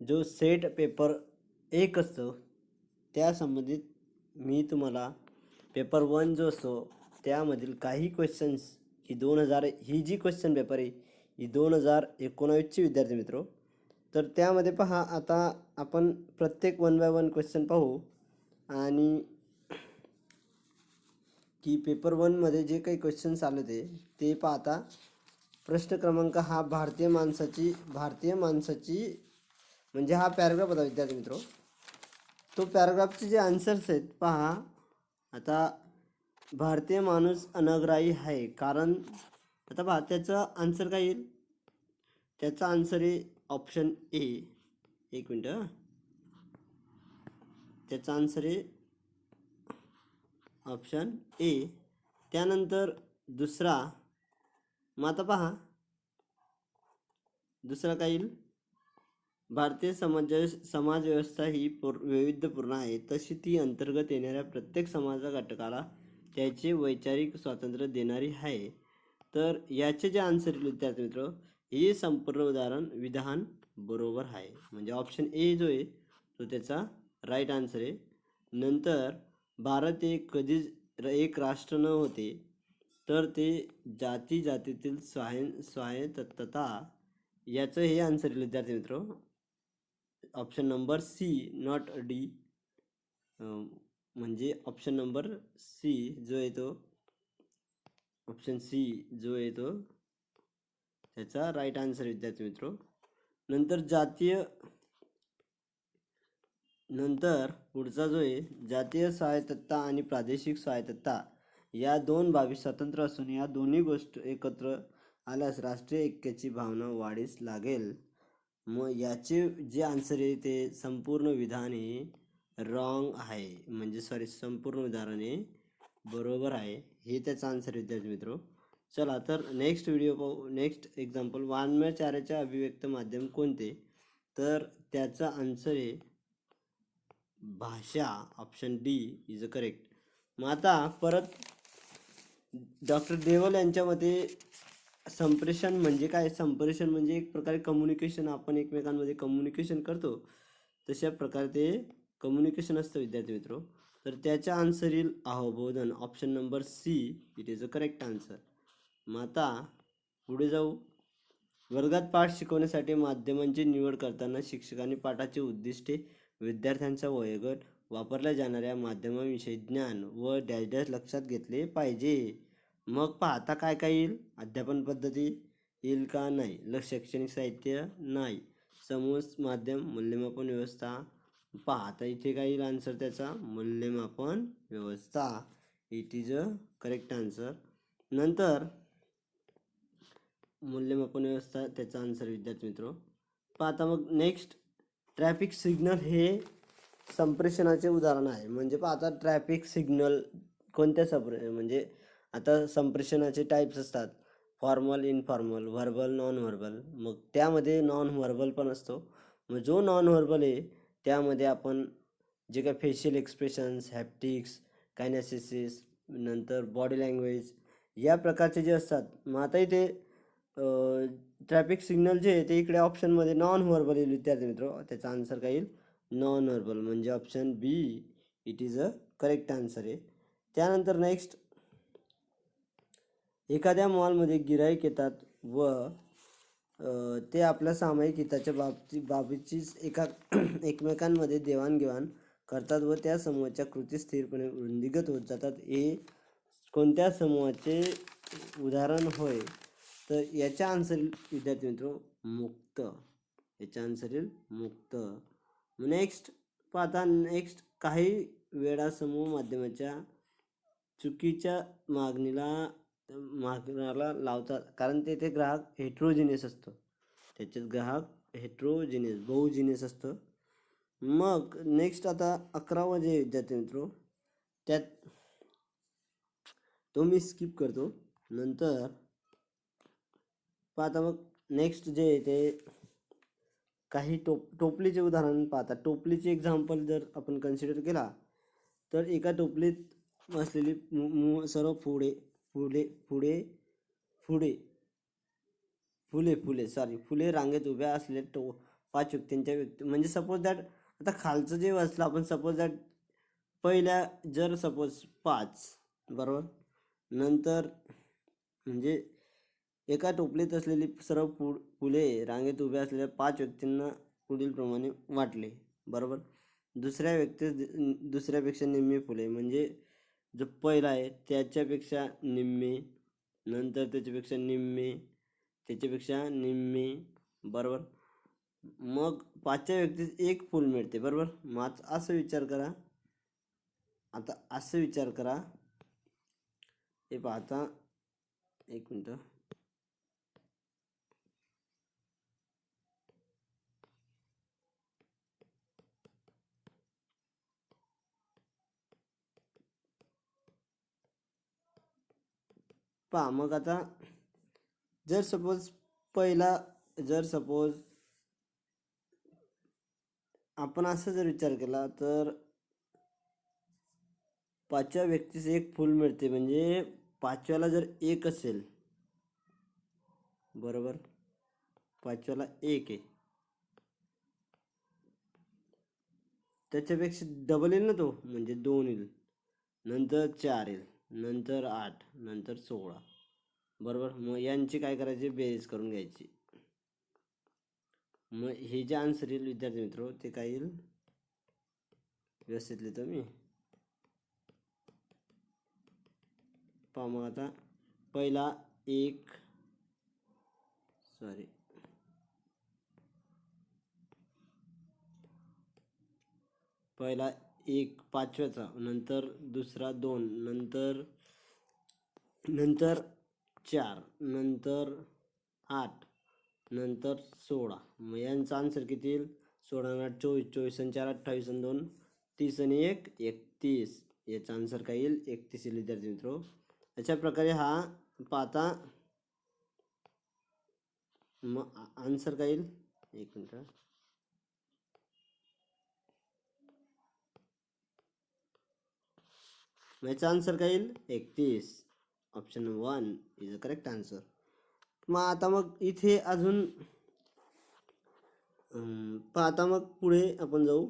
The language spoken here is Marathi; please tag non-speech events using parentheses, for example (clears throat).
जो सेट पेपर एक असतो त्या संबंधित मी तुम्हाला पेपर वन जो असतो त्यामधील काही क्वेश्चन्स ही दोन हजार ही जी क्वेश्चन पेपर आहे ही दोन हजार एकोणावीसची विद्यार्थी मित्र. तर त्यामध्ये पहा आता आपण प्रत्येक वन बाय वन क्वेश्चन पाहू. आणि की पेपर वनमध्ये जे काही क्वेश्चन्स आले होते ते पाहता प्रश्न क्रमांक हा भारतीय माणसाची भारतीय माणसाची म्हणजे हा पॅराग्राफ होता विद्यार्थी मित्र. तो पॅराग्राफचे जे आन्सर्स आहेत पहा. आता भारतीय माणूस अनग्राही आहे कारण आता पहा त्याचा आन्सर काय येईल? त्याचा आन्सर आहे ऑप्शन ए एक मिनटं त्याचा आन्सर आहे ऑप्शन ए त्यानंतर दुसरा मग आता पहा. दुसरा काय येईल? भारतीय समाज समाज व्यवस्था ही पूर वैविध्यपूर्ण आहे. तशी ती अंतर्गत येणाऱ्या प्रत्येक समाजा घटकाला त्याचे वैचारिक स्वातंत्र्य देणारी आहे. तर याचे जे आन्सर विद्यार्थी मित्र हे संपूर्ण उदाहरण विधान बरोबर आहे. म्हणजे ऑप्शन ए जो आहे तो त्याचा राईट आन्सर आहे. नंतर भारत एक कधीच एक राष्ट्र न होते तर ते जाती जातीतील स्वाय स्वायत्तता याचं हे आन्सर विद्यार्थी मित्र. Option number C not D. म्हणजे ऑप्शन नंबर सी जो येतो ऑप्शन सी जो येतो त्याचा राईट आन्सर विद्यार्थी मित्र. नंतर जातीय नंतर पुढचा जो आहे जातीय स्वायत्तता आणि प्रादेशिक स्वायत्तता या दोन बाबी स्वतंत्र असून या दोन्ही गोष्ट एकत्र आल्यास राष्ट्रीय ऐक्याची भावना वाढीस लागेल. मग याचे जे आन्सर आहे ते संपूर्ण विधान हे रॉंग आहे. म्हणजे सॉरी संपूर्ण उदाहरण हे बरोबर आहे. हे त्याचा आन्सर विद्यार्थी मित्र. चला तर नेक्स्ट व्हिडिओ पाहू नेक्स्ट एक्झाम्पल वाङ्मय अभिव्यक्त माध्यम कोणते? तर त्याचा आन्सर आहे भाषा option D is a correct मग आता परत डॉक्टर देवल यांच्या मते संप्रेषण म्हणजे काय? संप्रेषण म्हणजे एक प्रकारे कम्युनिकेशन आपण एकमेकांमध्ये कम्युनिकेशन करतो तशा प्रकारे ते कम्युनिकेशन असतं विद्यार्थी मित्र. तर त्याच्या आन्सर येईल अहोबोधन option number C it is a correct answer मग आता पुढे जाऊ. वर्गात पाठ शिकवण्यासाठी माध्यमांची निवड करताना शिक्षकांनी पाठाचे उद्दिष्टे विद्यार्थ्यांचा वयोगट वापरल्या जाणाऱ्या माध्यमांविषयी ज्ञान व डॅश डॅश लक्षात घेतले पाहिजे. मग पाहता काय काय येईल? अध्यापन पद्धती येईल का नाही? लक्ष शैक्षणिक साहित्य नाही. समूह माध्यम मूल्यमापन व्यवस्था. पाहता इथे काय येईल आन्सर त्याचा? मूल्यमापन व्यवस्था. It is a correct answer नंतर मूल्यमापन व्यवस्था त्याचा आन्सर विद्यार्थी मित्र. पाहता मग नेक्स्ट ट्रॅफिक सिग्नल हे संप्रेषणाचे उदाहरण आहे. म्हणजे पाहता ट्रॅफिक सिग्नल कोणत्या संप्रे म्हणजे आता संप्रेषणाचे टाईप्स असतात. Formal informal verbal non verbal मग त्यामध्ये नॉन व्हर्बल पण असतो. मग जो नॉन व्हर्बल आहे त्यामध्ये आपण जे काय फेशियल एक्सप्रेशन्स हॅप्टिक्स कायनॅसिस नंतर बॉडी लँग्वेज या प्रकारचे जे असतात. मग आता इथे ट्रॅफिक सिग्नल जे आहे ते इकडे ऑप्शनमध्ये नॉन व्हर्बल येईल विद्यार्थी मित्र. त्याचा आन्सर काय येईल? नॉन व्हर्बल म्हणजे option B it is a correct answer आहे. त्यानंतर नेक्स्ट एखाद्या मॉलमध्ये गिराईक येतात व ते आपल्या सामायिक हिताच्या बाबती बाबीची एका (clears throat) एकमेकांमध्ये देवाणघेवाण करतात व त्या समूहाच्या कृती स्थिरपणे वृंदिगत होत जातात. हे कोणत्या समूहाचे उदाहरण होय? तर याच्या आन्सर विद्यार्थी मित्र मुक्त. याच्या आन्सर येईल मुक्त. नेक्स्ट पाहता नेक्स्ट काही वेळा समूह माध्यमाच्या चुकीच्या मागणीला मागण्याला लावतात. कारण तेथे ग्राहक हेट्रोजिनियस असतो. त्याच्यात ग्राहक हेट्रोजिनियस बहुजिनियस असतं. मग नेक्स्ट आता अकरावा जे विद्यार्थी मित्र त्यात तो मी स्किप करतो. नंतर पाहता मग नेक्स्ट जे ते काही टोप टोपलीचे उदाहरण पाहता. टोपलीचे एक्झाम्पल जर आपण कन्सिडर केला तर एका टोपलीत असलेली मु- मु- सर्व फुडे फुले पुढे पुढे फुले फुले सॉरी फुले रांगेत उभ्या असलेल्या टो पाच व्यक्तींच्या व्यक्ती म्हणजे सपोज दॅट आता खालचं जे वाचलं आपण सपोज दॅट पहिल्या जर सपोज पाच बरोबर? नंतर म्हणजे एका टोपलीत असलेली सर्व फु फुले रांगेत उभ्या असलेल्या पाच व्यक्तींना पुढीलप्रमाणे वाटले बरोबर? दुसऱ्या व्यक्तीस दुसऱ्यापेक्षा निम्मी फुले म्हणजे जो पहिला आहे त्याच्यापेक्षा निम्मे नंतर त्याच्यापेक्षा निम्मे त्याच्यापेक्षा निम्मे बरोबर? मग पाचव्या व्यक्तीस एक फूल मिळते बरोबर? मग असं विचार करा. आता असं विचार करा. हे पाहता एक मिनटं. पहा मग आता जर सपोज पहिला जर सपोज आपण असं जर विचार केला तर पाचव्या व्यक्तीस एक फूल मिळते म्हणजे पाचव्याला जर एक असेल बरोबर? पाचव्याला एक आहे. त्याच्यापेक्षा डबल येईल ना तो? म्हणजे दोन येईल. नंतर चार येईल. नंतर आठ नंतर सोळा. बरोबर? मग यांची काय करायची? बेरीज करून घ्यायची. मग हे जे आन्सर येईल विद्यार्थी मित्र ते काय येईल? व्यवस्थित लिहितो मी. पहा मग आता. पहिला एक सॉरी पहिला एक पाचव्याचा नंतर दुसरा दोन नंतर नंतर चार नंतर आठ नंतर सोळा. मग यांचा आन्सर किती येईल? सोळा आठ चोवीस चोवीस आणि चार अठ्ठावीस आणि दोन तीस आणि एक एकतीस. याचा आन्सर काय येईल? एकतीस येईल विद्यार्थी मित्रो. अशा प्रकारे हा पाहता. मग आन्सर काय येईल? एक मिनटं. याचा आन्सर काय येईल? एकतीस. Option one is a correct answer मग आता मग इथे अजून पहा आता मग पुढे आपण जाऊ.